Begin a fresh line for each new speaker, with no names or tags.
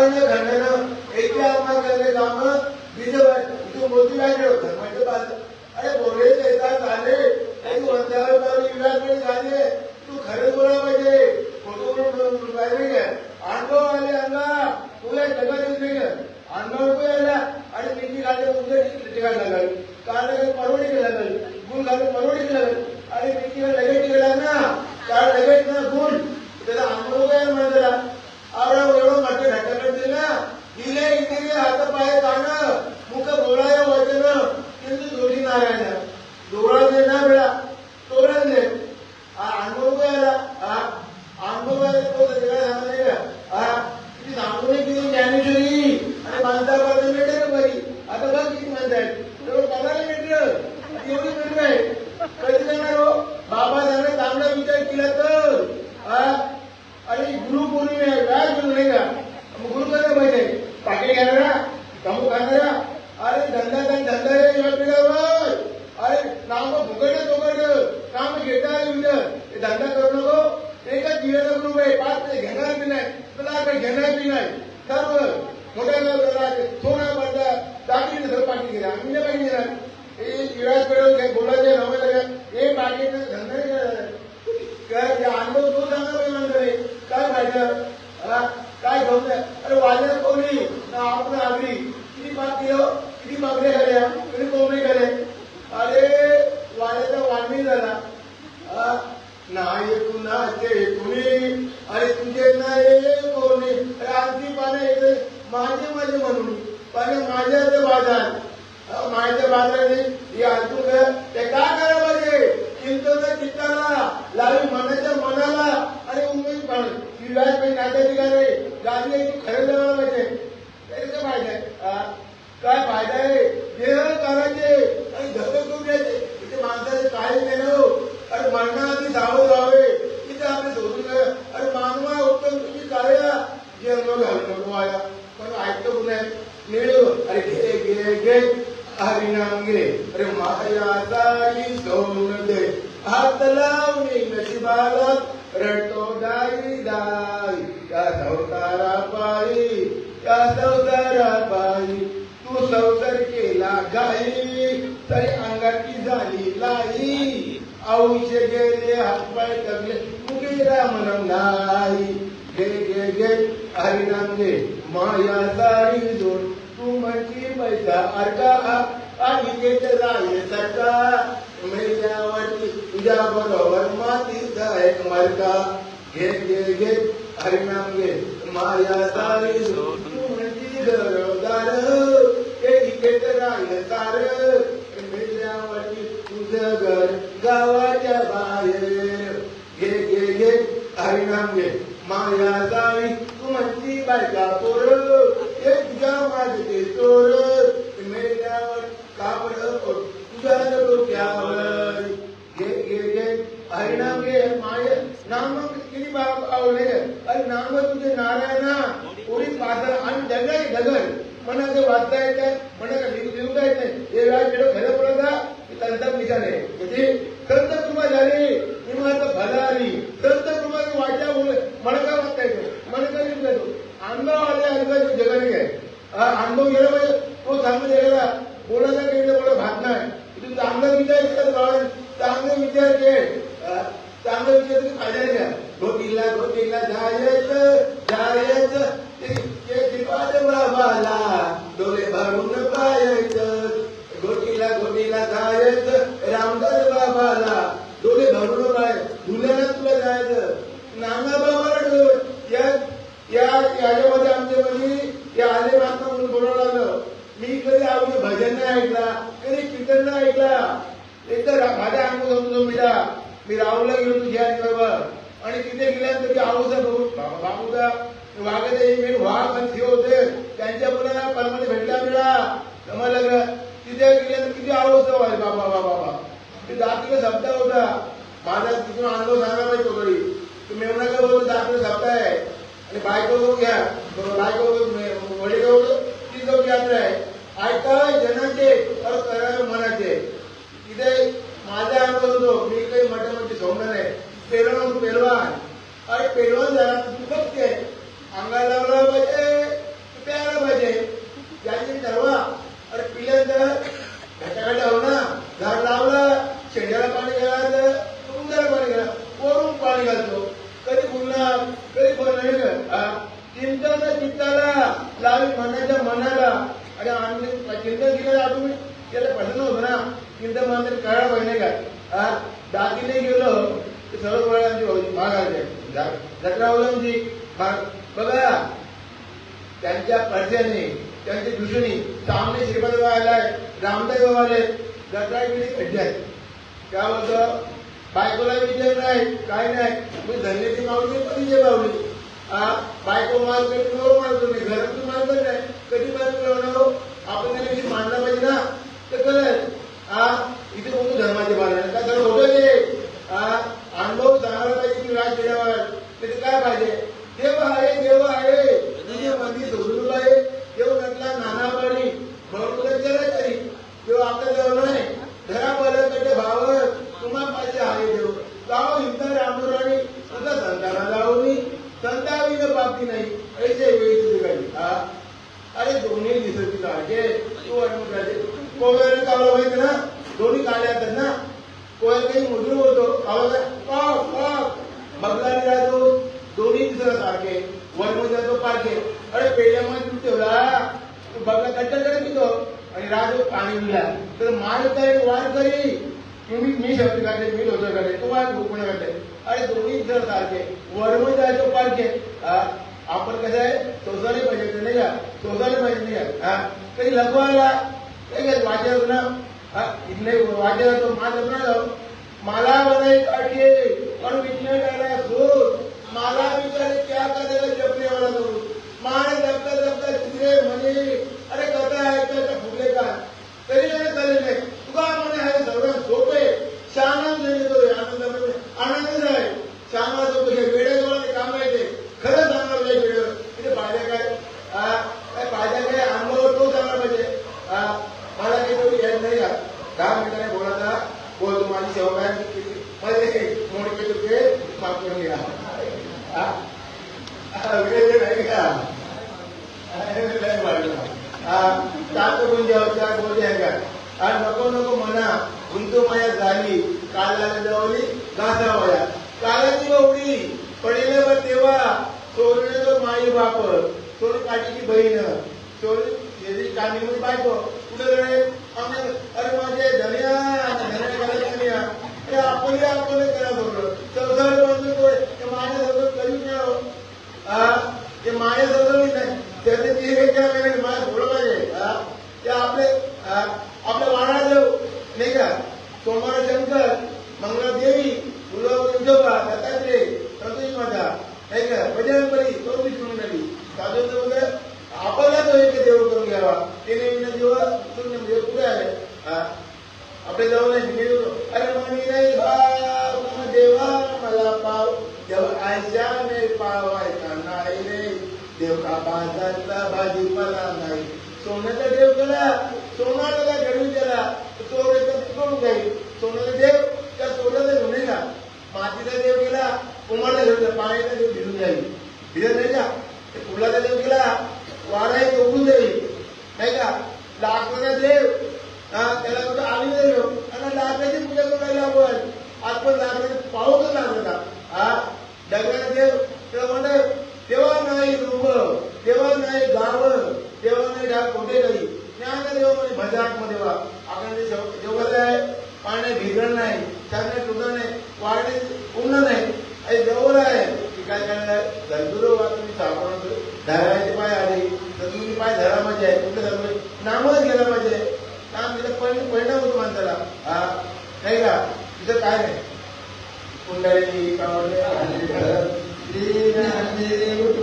तरी पाकांना एके आम्हा काम बीजं मोती मोठी होतं. म्हणजे अरे बोले येतात झाले. काही वंद्यावर विराटकडे झाले. तू खरं बोला म्हणजे. पाहिजे अनुभव आले तुला जगात नाही का आणि मी घालते ठिकाण लागल. कारण परवडी लागल. गुण घालून परवडी लागल. आणि मिठी लगेच गेला ना. त्या लगेच ना गुण त्याला अनुभव काय म्हणाला आवडा एवढं म्हटलं ढकलते ना दिले इथे हात पाय जाणं मुख बोलाय वचन किंतु जोडी नारायण दोरा दे ना बेळा तोरण दे हा अनुभव काय आला हा अनुभव आला तो सगळ्या सांगणे का हा किती सांगून किती ज्ञानेश्वरी आणि मानता पासून मिळते ना बरी आता बघ किती म्हणतायत तेवढं पगार मिळतं एवढी मिळत आहे कधी जाणार हो बाबा सांगणे चांगला विचार केला तर हा आणि गुरु पौर्णिमे आहे काय गुरु नाही का मग गुरु कसं पाहिजे पाकिट घेणारा कमू खाणारा अरे धंदा काय धंदा रे या पिढ्यावर अरे नाम फुकट फुकट काम घेता विचार हे धंदा करू नको एकच जीवाचा ग्रुप आहे पाच ते घेणार बी नाही तुला काही घेणार बी नाही. सर्व मोठ्या थोडा पडला दाखली सगळं पाकिट घेणार आम्ही नाही पाकिट विराज पेडो बोलायचे नवं हे पाकिट धंदा नाही काय अनुभव सांगा म्हणतोय काय पाहिजे काय घेऊन अरे वाजत कोणी? ना आपण आगरी. किती पाक किलो किती बाकरे खाल्या किती कोंबडी खाले अरे वाड्याचा वाढणी झाला. नाही कुणाचे कुणी अरे तुझे नाही कोणी. अरे आणखी येते माझे माझे म्हणून. पण माझ्याच बाजार. माझ्या बाजाराने हे ऐकून ते काय करायला पाहिजे चिंतन चित्ताला लावी मनाच्या मनाला आणि उमेद पण ही व्याज पाहिजे नात्याची काय गाडी आहे ती खरं लावायला पाहिजे त्याचं काय फायदा आहे हा? काय फायदा आहे देह करायचे आणि धवे करून द्यायचे इथे माणसाचे काय केलं अरे मरणाआधी सावध व्हावे तिथे आपले सोडून द्या. अरे मानवा उत्तम तुझी कार्या जे अनुभव घालू नको आया पण ऐकतो पुन्हा मिळव अरे घे घे घे हरिनाम घे अरे माया जाई सोन दे हात लावणी नशिबाला रटतो दाई दाई या संसारा पायी या संसारा पायी तू संसार केला गाई तरी अंगाची झाली लाई औष गेले हातपाय करले कुठे राम नाही घे घे घे हरिनाम घे माया सारी जोड। तू म्हणजे पैसा अर्का आणि घेत राहील सरका मेल्यावरती तुझ्या बरोबर मातीचा एक मरका। घे घे घे हरिनाम घे माया सारी जोड। तू म्हणजे घरदार ते घेत राहील सार। मेल्यावरती तुझं घर गावाच्या बाहेर। हरिनाम घे माया जावी तू म्हणती बायका पोर हे तुझ्या माझे चोर मेल्यावर कापड तुझ्या डोक्यावर घे घे घे हरिनाम घे माय नाम किती बाप आवले अरे नाम तुझे नारायणा कोणी पात्र आणि दगड दगड मनाचं वाचता येत आहे मनाला लिहूता येत नाही हे वेळा केलं खरं बोलता तंत्र निघाले म्हणजे संत कृपा झाली निमाचं भला आली संत कृपा वाटा मणका वाचता येतो मणका लिहून जातो अनुभव आले अनुभव जगाने काय हा अनुभव गेला पाहिजे तो चांगला गेला बोलायला गेलं बोला भात नाही तू चांगला विचार कर बाळ चांगले विचार घे हा, चांगला विचार तरी फायदा नाही का धोतीला धोतीला जायचं जायचं ते- ते श्रीपाद बाबाला डोळे भरून पायायचं गोटीला गोटीला जायचं रामदास बाबाला डोळे भरून पाय धुल्याला तुला जायचं नाना बाबाला डोळे या या याच्यामध्ये आमच्या म्हणजे या आले माता म्हणून बोलावं लागलं मी कधी आवडे भजन नाही ऐकला कधी कीर्तन ऐकला. एक तर माझ्या अनुभव समजून मिळा मी राहुलला गेलो तुझ्या आणि आणि तिथे गेल्यानंतर आऊसा बघून बाबा बाबूदा वागत मी वाघ आणि थिव होते. त्यांच्या मुलाला परमध्ये भेटला मिळा जमायला का तिथे गेल्यानंतर किती आऊसा आहे बाबा बाबा बाबा. ते जातीचा शब्द होता. माझा तिथून अनुभव सांगा पाहिजे तो तरी तुम्ही एवढा काय बोलतो जातीचा शब्द आहे. आणि बायको घ्या. बायको वडील जाऊ ती जाऊन यात्रा आहे. ऐका जनाचे और करा मनाचे. तिथे माझ्या अनुभव हो, मी काही मोठे मोठे सोडणार नाही. पेलवान पेलवान. अरे पेलवान झाला तू बघते अंगाला लावला पाहिजे प्यायला पाहिजे. याची ठरवा. अरे पिल्या तर घटाकडे ना. झाड लावलं शेंड्याला पाणी घाला तर कुंडाला पाणी घाला. वरून पाणी घालतो. कधी पुन्हा कधी पण नाही का? चिंतन चित्ताला लावी मनाच्या मनाला. आणि आम्ही चिंतन केलं तुम्ही. त्याला पसंत होतं ना चिंतन मात्र कळा पाहिजे का? हा? गेलो ते सर्व वळांची भाग आले. जत्रावलांची भाग बघा त्यांच्या पडद्याने त्यांची दुसरी सामने श्रीपद आलाय रामदेव आले. जत्रा गेली आहेत. काय होतं बायकोला विचार नाही काय नाही मी धन्याची मावली पण विजय हा? बायको मारतो नो मारतो नाही घरातून मारतो नाही कधी मारतो लावणार आपण त्या दिवशी मानला पाहिजे ना तर कळलं हा इथे कोणतं धर्माचे पालन का तर होतं ते हा अनुभव सांगायला पाहिजे की राज खेड्यावर तर काय पाहिजे देव आहे देव आहे तुझे मंदिर सोडून आहे देव नटला नाना पाणी भरपूर जरा तरी देव आपल्या जवळ नाही घरा बलकडे भाव तुम्हा पाहिजे आहे देव गाव हिंदा रामराणी सुद्धा संताला जाऊनी संताविन बाबती नाही ऐसे वेळी तुझी गाडी हा अरे दोन्ही दिसत सारखे तू अनुभव राहते कोवेर कावला माहिती ना दोन्ही काढल्या आहेत ना कोवेर काही मुद्रू होतो कावला पाव पाव बगलाने राहतो दोन्ही दिसत सारखे. वन वरमध्ये जातो पारखे. अरे पेल्यामध्ये तू ठेवला बघा बगला करत पितो आणि राजू पाणी दिला तर माल काय वार करी. तुम्ही मी शब्द काढले मी होतो काढले तू वार गोपण काढले. अरे दोन्ही दिसत सारखे. वर्म जायचो पारखे. आपण कसं आहे? सोसायला पाहिजे नाही का? सोसायला पाहिजे नाही का? कधी लपवायला नाही का? वाचायला ना? इथले वाचायला तो माझं ना जाऊ मला बनाई काढिए और विघ्न डाला सोच मला विचारे क्या करेगा जपने वाला करू माने। दबता दबता तिसरे म्हणे अरे कथा आहे का। फुगले का तरी नाही चालेल नाही तुका म्हणे आहे सर्वात सोपे शाना नाही तो आनंद आनंद आनंदच आहे शाना सोपे हे वेळेजवळ काम आहे ते खरं सांगायला पाहिजे वेळेवर तिथे फायदा काय हा, काय फायदा काय अनुभव तो सांगायला पाहिजे हा, मला काही तेवढी याद नाही का दहा मिनिटाने बोलायचा बोल तू माझी सेवा काय केली मध्ये मोडके तुके माफ करून घ्या हा? नको नको म्हणा गुंतू माया झाली कालाला जवळी गाजा वया कालाची गवडी पडेल व तेव्हा चोरले तो माई बाप चोर काठीची बहीण सोड शेती कामीमध्ये बायको कुठे गडे अरे माझे धन्या धन्या धन्या अरे आपण आपण करा बरोबर संसार बांधून तो ते माझ्यासोबत कधी नाही हा ते माया जवळ नाही त्याने ती हे केलं पाहिजे मला थोडं पाहिजे हा ते आपले हा, आपल्या वाणा देव नाही का सोमवार शंकर मंगळा देवी तुला विठोबा दत्तात्रय संतोष माता नाही का बजरंगबली तो विष्णू मंडळी साधू वगैरे आपल्याला तो एक देव करून घ्यावा ते नेहमी देव शून्य देव कुठे आले हा आपल्या जवळ नाही देव अरे म्हणी नाही भाव मग देवा मला पाव देव आयशाने पावायचा नाही रे देव का बाजारला भाजीपाला नाही सोन्याचा देव केला सोनाला घडून केला चोराचा तिकडून जाईल सोन्याचा देव त्या चोराचा घेऊन नाही का मातीचा देव गेला कुमारला घेऊन पाण्याचा देव भिजून जाईल भिजत नाही का ते फुलाचा देव गेला वाराही उडून जाईल नाही का लाकडाचा देव हा त्याला कुठं आम्ही नाही घेऊ आणि लाकडाची पूजा करायला आपण आपण लाकडाची पाहूच लागला हा दगडाचा देव तेव्हा म्हणत तेव्हा नाही रुग तेव्हा नाही गाव तेव्हा नाही ढाक कोठे काही ज्ञान देव म्हणजे भजाकमध्ये वा आपण जे जेवढं आहे पाण्यात भिजण नाही चालण्यात सुद्धा नाही वाढणे पूर्ण नाही आणि जवळ आहे की काय वा तुम्ही सापडून धरायचे पाय आले तर तुम्ही पाय धरा म्हणजे आहे कुठलं धर्म नामच गेला पाहिजे नाम दिलं पण परिणाम होतो माणसाला हा नाही का तिथं काय नाही कुंडली कावडे
श्री ज्ञानदेव